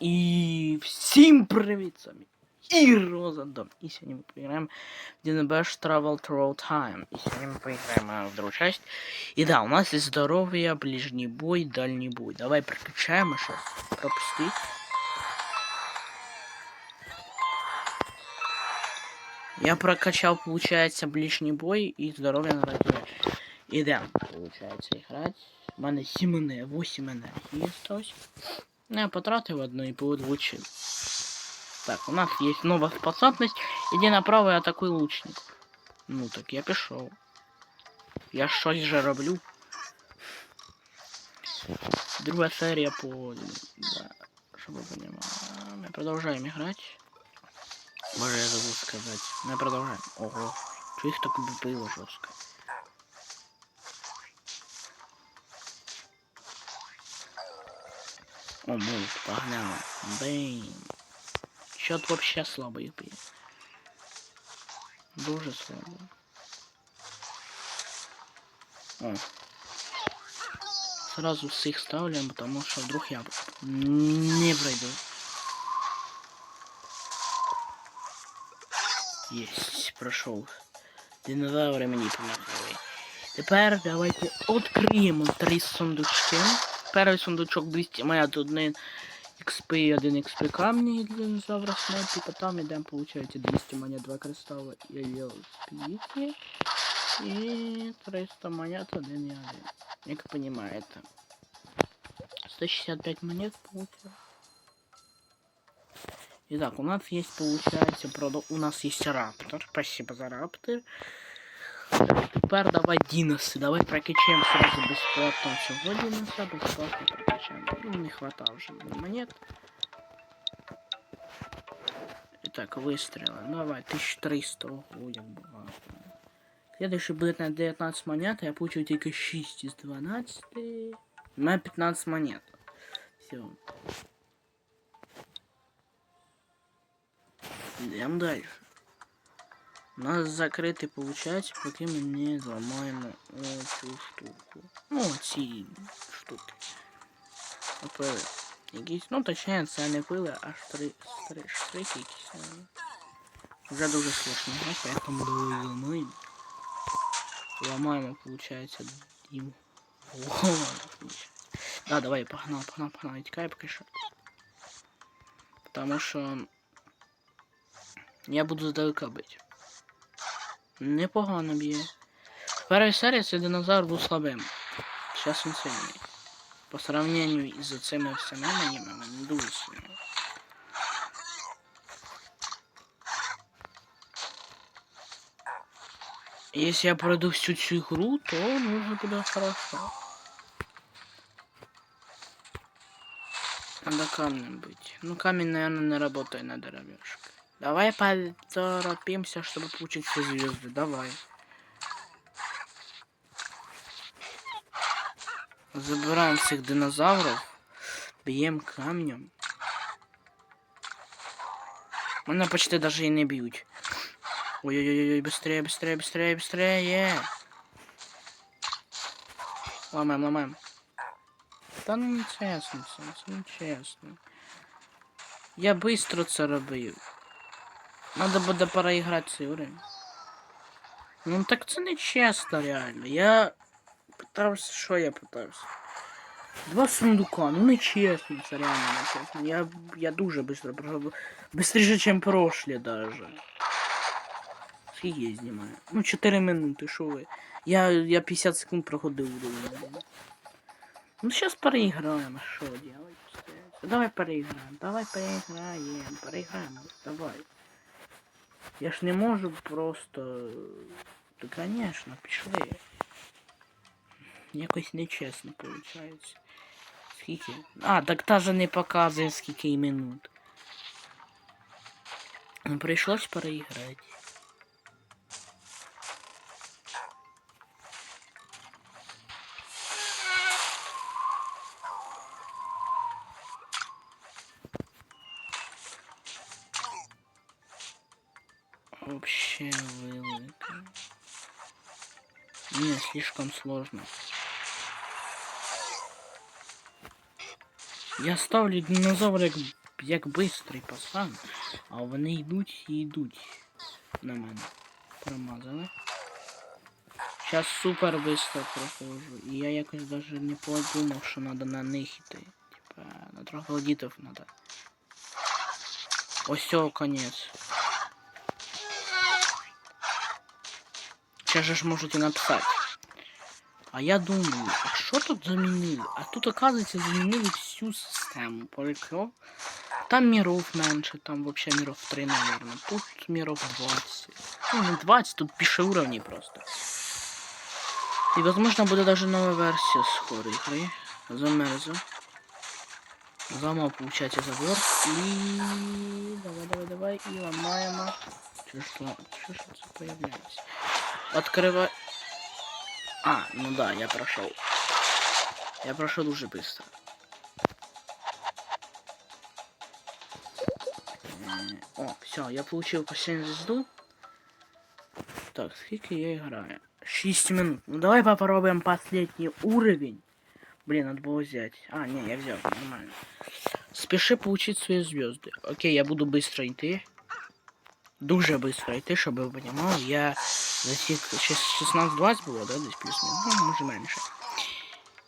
І всім привіт самі. І Розандом. І сьогодні ми поіграємо в DNBsh Travel Through Time. І сьогодні ми поіграємо в другу часть. І да, у нас є здоров'я, ближній бой, дальній бой. Давай прокачаємо щось. Пропусти. Я прокачал, получается, ближний бой и здоровье на радио. Идем, получается, играть. У мене 7 енергії, 8 енергії осталось. Ну, я потратив одну і получил. Так, у нас есть новая способность. Иди направо и атакуй лучник. Ну так я пішов. Я щось же роблю. Друга серія по... Да, щоб ви понимали. Ми продовжуємо грати. Може я забув сказати. Ми продовжуємо. Ого. Чого їх так було жорстко? О, мульт, погнали. Бейм. Счет вообще слабый. Дуже слабо. О. Сразу всех ставлю, потому что вдруг я не пройду. Есть, прошел. Динозаври мені помогли. Тепер давайте відкриємо три сундучки. Перший сундучок 200 монет, один XP і один XP камні для динозавра снайпі, а там ідемо, получається 200 монет, 2 кристалла і спіки. І 300 монет, один і один. Як понимаете. 165 монет получается. Итак, у нас есть, получается, продо... у нас есть раптор. Спасибо за раптор. Тепер давай Диносы. Давай прокачаем сразу бесплатно цього Диноса. Бесплатно прокачаем. Ну, не хватало уже монет. Итак, выстрелы. Давай, 1300. Ого, як багато. Следующий будет на 19 монет, а я получу только 6 из 12. У меня 15 монет. Все. Идем дальше У нас закритий получается, поки ми не зламаємо оцю штуку. Ну, ці штуки. Пили. Якісь, ну точніше, це не пили, а штри, штри, штрики якісь. наверно. Вже дуже сложно, да? поэтому давай ламаємо. Ламаємо, получается, дім. Да, давай, погнал, погнал, погнал, тікай поки що. Потому що я буду здалека бити. Непогано б'є. В першій серії цей динозавр був слабим. Зараз він сильний. По сравнению із цими всіма аніме, він дуже сильний. Если я пройду всю цю игру, то нужно будет хорошо. Надо камнем быть. Ну, камень, наверное, не работает на дробежке. Давай поторопимся, чтобы получить все звезды. Давай. Забираем всех динозавров. Бьем камнем. Меня почти даже и не бьют. Ой-ой-ой, быстрее, быстрее, быстрее, быстрее. Ломаем, ломаем. Та ну не чесно, це, це не чесно. Я быстро це. Надо буде переіграти цей уровень. Ну так це не чесно, реально. Я питався, що я питався? Два сундука, ну не чесно, це реально не чесно. Я, я дуже быстро пройшов. Быстріше, чем прошлі даже. Скільки знімаю? Ну 4 минути, що ви? Я, я 50 секунд проходив уровень. Ну сейчас переиграем, а что делать? Давай переиграем, давай переиграем, переиграем, давай. Я ж не можу просто... Да, конечно, пішли. Якось нечесно виходить. Скільки? А, так та же не показує скільки минут. Ну, прийшлось переіграти. Вообще велико. Не, слишком сложно. Я ставлю динозавра як як бистрий пацан. А вони йдуть і йдуть на мене. Промазали. Сейчас супер быстро прохожу. І я якось даже не подумав, що надо на них йти. Типа, на троглодітів надо. Ось цього Сейчас же ж можете написать. А я думаю, а що тут замінили? А тут, оказывается, замінили всю систему. Прикол. Там миров менше, там вообще миров 3, наверное. Тут миров 20. Ну, не 20, тут пише уровни просто. И, возможно, будет даже новая версия скоро игры. Замерзу. Заново получайте забор. И... Давай, давай, давай. И ломаем. Что что? Что что это появляется? Открывай. А, ну да, я прошел. Я прошел уже быстро. О, все, я получил последнюю звезду. Так, сколько я играю? 6 минут. Ну давай попробуем последний уровень. Блин, надо было взять. А, не, я взял, нормально. Спеши получить свои звезды. Окей, я буду быстро идти Дуже быстро йти, щоб ви понимали. Я за ці 16-20 було, да, десь плюс-мінус. Ну, може менше.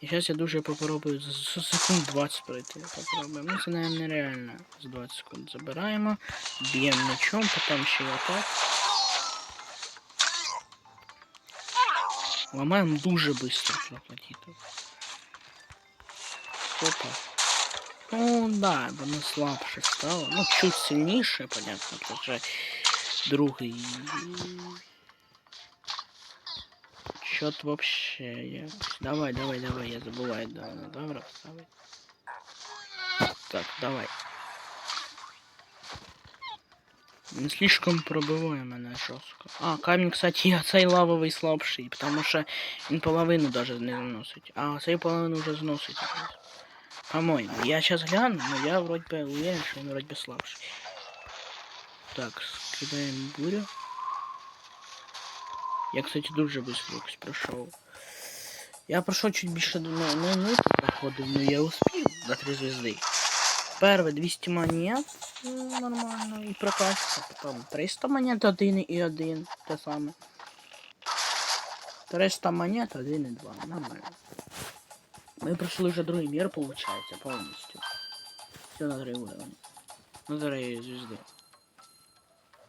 І зараз я дуже попробую за за секунд 20 пройти. Попробуємо. Ну, це, наверное, нереально. За 20 секунд забираємо. Б'ємо мечом, потім ще й отак. Ламаємо дуже швидко крокодитів. Опа. Ну да, воно слабше стало. Ну, чуть сильніше, понятно, це вже другий. Чот вообще якось. Давай, давай, давай, я забуваю, да, на добре поставити. Так, давай. Не слишком пробиває мене жорстко. А, камінь, кстати, цей лавовий слабший, тому що він половину даже не зносить. А цей половину вже зносить. По-моему. Я сейчас гляну, но я вроде бы уверен, что он вроде бы слабший. Так, скидаем бурю. Я, кстати, дуже быстро якось пройшов. Я пройшов чуть більше до ну, минути проходив, но я успів до 3 звезди. Перше 200 монет е, нормально і прокачка, потім 300 монет 1 і 1, те саме. 300 монет 1 і 2, нормально. Мы прошли уже другой мир, получается, полностью. Все на три уровня. На три звезды.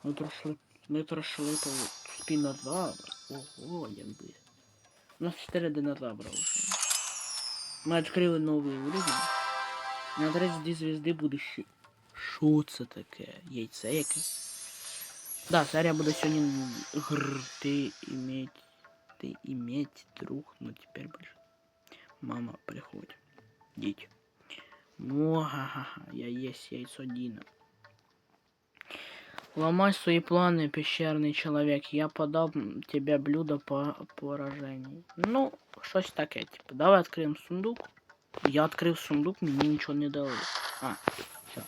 Мы прошли, мы прошли по спинозавра. Ого, як бы. У нас 4 динозавра уже. Мы открыли новый уровень. На 32 звезди буде ще. Що це таке? Яйце яке? Да, серія буде сьогодні гр, ти иметь, ты иметь друг, но теперь больше. Мама, приходь. Діть. Муа-ха-ха, я есть яйцо Дина. Ломай свои планы, пещерный человек. Я подам тебе блюдо по поражению. Ну, щось таке, типу. Давай відкриємо сундук. Я відкрив сундук, мені нічого не дали. А, все.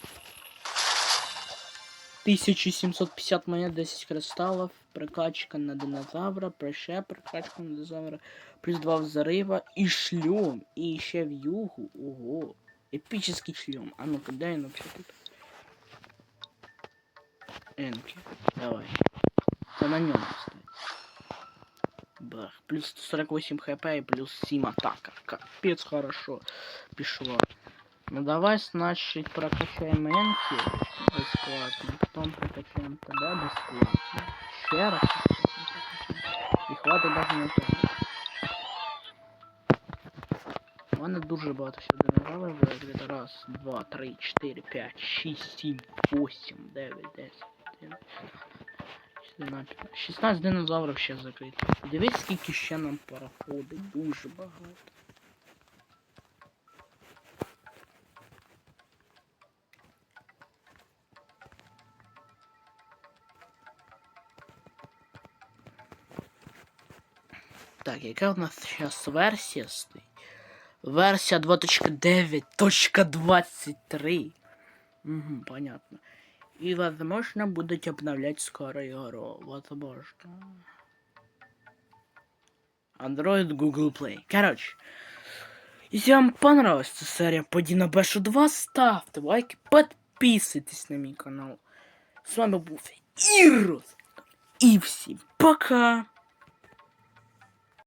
1750 монет, 10 кристаллов, прокачка на динозавра, прощай, прокачка на динозавра, плюс 2 взрыва и шлем, и еще в югу, ого, эпический шлем. А ну-ка, дай он вообще тут. Энки, давай. Да на нем кстати. Бах, плюс 148 хп и плюс 7 атака. Капец хорошо пришло. Ну давай, значит, прокачаем Энки бесплатно, потом прокачаем тебя бесплатно. Ще раз. І хватить даже на тебе. У мене дуже багато ще динозаврів вже где-то раз, два, три, чотири, п'ять, шість, сім, восемь, дев'ять, десять, одинадцять, 14, 16 динозаврів ще закрито. Дивись, скільки ще нам проходить, дуже багато. Так, яка у нас зараз версія стоїть? Версія 2.9.23. Угу, понятно. И, возможно, будут обновлять скоро игру. Возможно. Android, Google Play. Короче, если вам понравилась эта серия по Динобешу 2, ставьте лайки, подписывайтесь. підписуйтесь на мій канал. З вами був Ірос. І всім пока!